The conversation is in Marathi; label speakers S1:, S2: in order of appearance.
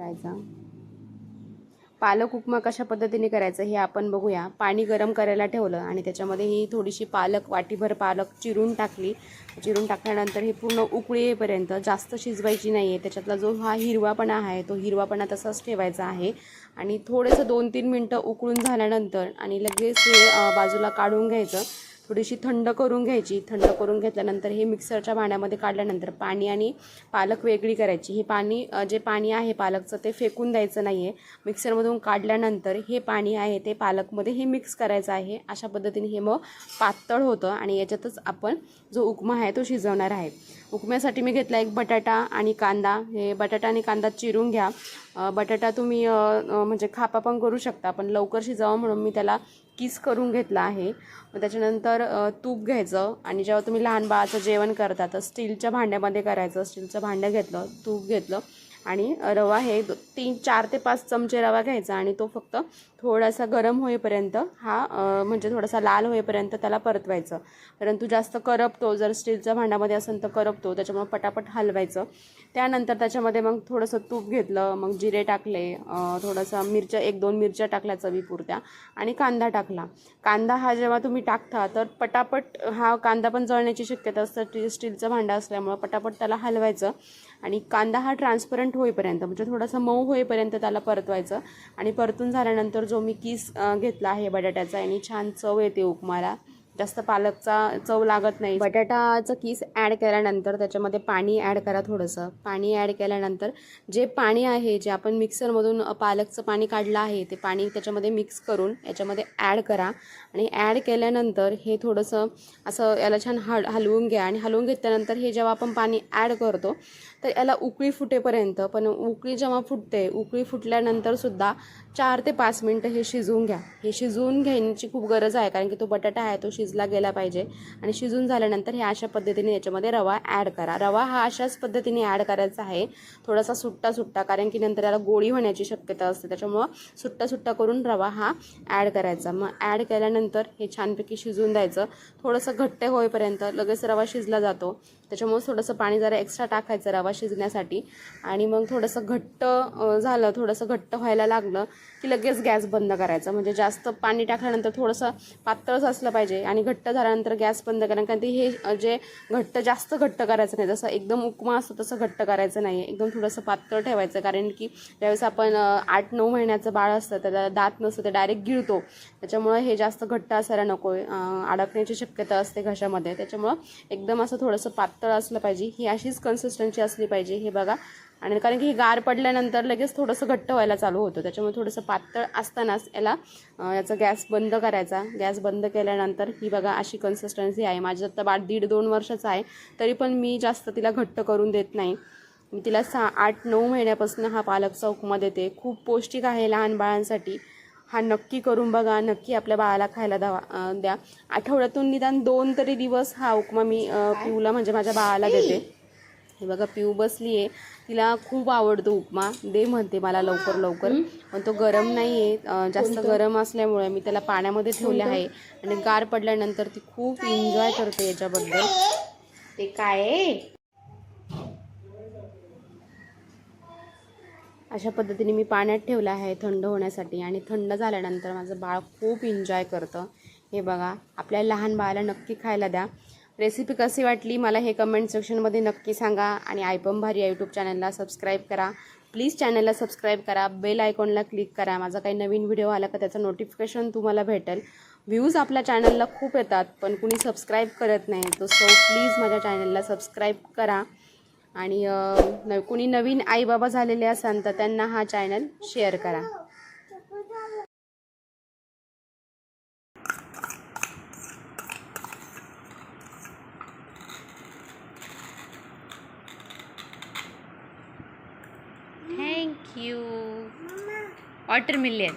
S1: करायचा? पालक उपमा कशा पद्धतीने करायचं हे आपण बघूया. पाणी गरम करायला ठेवलं आणि त्याच्यामध्ये ही थोडीशी पालक वाटीभर पालक चिरून टाकली. चिरून टाकल्यानंतर हे पूर्ण उकळी येईपर्यंत जास्त शिजवायची नाही आहे त्याच्यातला जो हा हिरवापणा आहे तो हिरवापणा तसाच ठेवायचा आहे. आणि थोडंसं दोन तीन मिनटं उकळून झाल्यानंतर आणि लगेच हे बाजूला काढून घ्यायचं. थोडीशी थंड करून घ्यायची. थंड करून घेतल्यानंतर हे मिक्सरच्या भांड्यामध्ये काढल्यानंतर पाणी आणि पालक वेगळी करायची. हे पाणी जे पाणी आहे पालकचं ते फेकून द्यायचं नाही आहे मिक्सरमधून काढल्यानंतर हे पाणी आहे ते पालकमध्ये हे मिक्स करायचं आहे. अशा पद्धतीने हे मग पातळ होतं आणि याच्यातच आपण जो उपमा आहे तो शिजवणार आहे. उपम्यासाठी मी घेतला एक बटाटा आणि कांदा. हे बटाटा आणि कांदा चिरून घ्या. बटाटा तुम्ही म्हणजे खापा पण करू शकता पण लवकर शिजावं म्हणून मी त्याला किस करून घेतला आहे. मग त्याच्यानंतर तूप घ्यायचं आणि जेव्हा तुम्ही लहान बाळाचं जेवण करता तर स्टीलच्या भांड्यामध्ये करायचं. स्टीलचं भांडं घेतलं तूप घेतलं. आणि रवा हे तीन चार ते पाच चमचे रवा घ्यायचा आणि तो फक्त थोडासा गरम होईपर्यंत हा म्हणजे थोडासा लाल होईपर्यंत त्याला परतवायचं. परंतु जास्त करपतो जर स्टीलच्या भांड्यामध्ये असेल तर करपतो त्याच्यामुळे पटापट हलवायचं. त्यानंतर त्याच्यामध्ये मग थोडंसं तूप घेतलं मग जिरे टाकले थोडासा मिरच्या एक दोन मिरच्या टाकल्या चवीपुरत्या आणि कांदा टाकला. कांदा हा जेव्हा तुम्ही टाकता तर पटापट हा कांदा पण जळण्याची शक्यता असतं. स्टीलचं भांडं असल्यामुळं पटापट त्याला हलवायचं आणि कांदा हा ट्रान्सपरंट होईपर्यंत म्हणजे थोडासा मऊ होईपर्यंत त्याला परतवायचं. आणि परतून झाल्यानंतर जो मी किस घेतला आहे बटाट्याचा आणि छान चव येते उपमाला. जास्त पालकचा चव लागत नाही. बटाटाचं किस ॲड केल्यानंतर त्याच्यामध्ये पाणी ॲड करा थोडंसं. पाणी ॲड केल्यानंतर जे पाणी आहे जे आपण मिक्सरमधून पालकचं पाणी काढलं आहे ते पाणी त्याच्यामध्ये मिक्स करून याच्यामध्ये ॲड करा. आणि ॲड केल्यानंतर हे थोडंसं असं याला छान हल हलवून घ्या. आणि हलवून घेतल्यानंतर हे जेव्हा आपण पाणी ॲड करतो तर याला उकळी फुटेपर्यंत पण उकळी जेव्हा फुटते उकळी फुटल्यानंतरसुद्धा चार ते पाच मिनटं हे शिजवून घ्या. हे शिजवून घेण्याची खूप गरज आहे कारण की तो बटाटा आहे तो शिजला गेला पाहिजे. आणि शिजून झाल्यानंतर ह्या अशा पद्धतीने याच्यामध्ये रवा ॲड करा. रवा हा अशाच पद्धतीने ॲड करायचा आहे. थोडासा सुट्टा सुट्टा कारण की नंतर याला गोळी होण्याची शक्यता असते. त्याच्यामुळं सुट्टा सुट्टा करून रवा हा ॲड करायचा. मग ॲड केल्यानंतर हे छानपैकी शिजवून द्यायचं. थोडंसं घट्ट होईपर्यंत लगेच रवा शिजला जातो. त्याच्यामुळे थोडंसं पाणी जरा एक्स्ट्रा टाकायचं रवा शिजण्यासाठी. आणि मग थोडंसं घट्ट झालं थोडंसं घट्ट व्हायला लागलं की लगेच गॅस बंद करायचा. म्हणजे जास्त पाणी टाकल्यानंतर थोडंसं पातळच असलं पाहिजे. आणि आणि घट्ट झाल्यानंतर गॅस बंद करा कारण ते हे जे घट्ट जास्त घट्ट करायचं नाही. जसं एकदम उपमा असतो तसं घट्ट करायचं नाही एकदम थोडंसं पातळ ठेवायचं कारण की ज्यावेळेस आपण आठ नऊ महिन्याचं बाळ असतं त्याला दात नसतं ते डायरेक्ट गिळतो. त्याच्यामुळं हे जास्त घट्ट असायला नको आहे अडकण्याची शक्यता असते घशामध्ये. त्याच्यामुळं एकदम असं थोडंसं पातळ असलं पाहिजे. ही अशीच कन्सिस्टन्सी असली पाहिजे. हे बघा आणि कारण की ही गार पडल्यानंतर लगेच थोडंसं घट्ट व्हायला चालू होतं. त्याच्यामुळे थोडंसं पातळ असतानाच याला याचा गॅस बंद करायचा. गॅस बंद केल्यानंतर ही बघा अशी कन्सिस्टन्सी आहे. माझी आता बाळ दीड दोन वर्षाचं आहे तरी पण मी जास्त तिला घट्ट करून देत नाही. मी तिला सहा आठ नऊ महिन्यापासून हा पालकचा उपमा देते. खूप पौष्टिक आहे लहान बाळांसाठी. हा नक्की करून बघा. नक्की आपल्या बाळाला खायला द्यावा द्या. आठवड्यातून निदान दोन तरी दिवस हा उपमा मी पिऊला म्हणजे माझ्या बाळाला देते. हे बघा पिऊ बसली आहे. तिला खूप आवडतो उपमा. दे म्हणते मला लवकर लवकर. पण तो गरम नाही आहे जास्त गरम असल्यामुळे मी त्याला पाण्यामध्ये ठेवले आहे. आणि गार पडल्यानंतर ती खूप एन्जॉय करते याच्याबद्दल. ते काय आहे? अशा पद्धतीने मी पाण्यात ठेवलं आहे थंड होण्यासाठी. आणि थंड झाल्यानंतर माझं बाळ खूप एन्जॉय करतं. हे बघा आपल्या लहान बाळाला नक्की खायला द्या. रेसिपी कशी वाटली मला हे कमेंट सेक्शनमध्ये नक्की सांगा आणि आयपम भारी या यूट्यूब चॅनलला सबस्क्राईब करा. प्लीज चॅनलला सबस्क्राईब करा. बेल आयकॉनला क्लिक करा. माझा काही नवीन व्हिडिओ आला का त्याचं नोटिफिकेशन तुम्हाला भेटेल. व्ह्यूज आपल्या चॅनलला खूप येतात पण कुणी सबस्क्राईब करत नाही. तो सो प्लीज माझ्या चॅनलला सबस्क्राईब करा. आणि न कुणी नवीन आई बाबा झालेले असाल तर त्यांना हा चॅनल शेअर करा. Thank you watermelon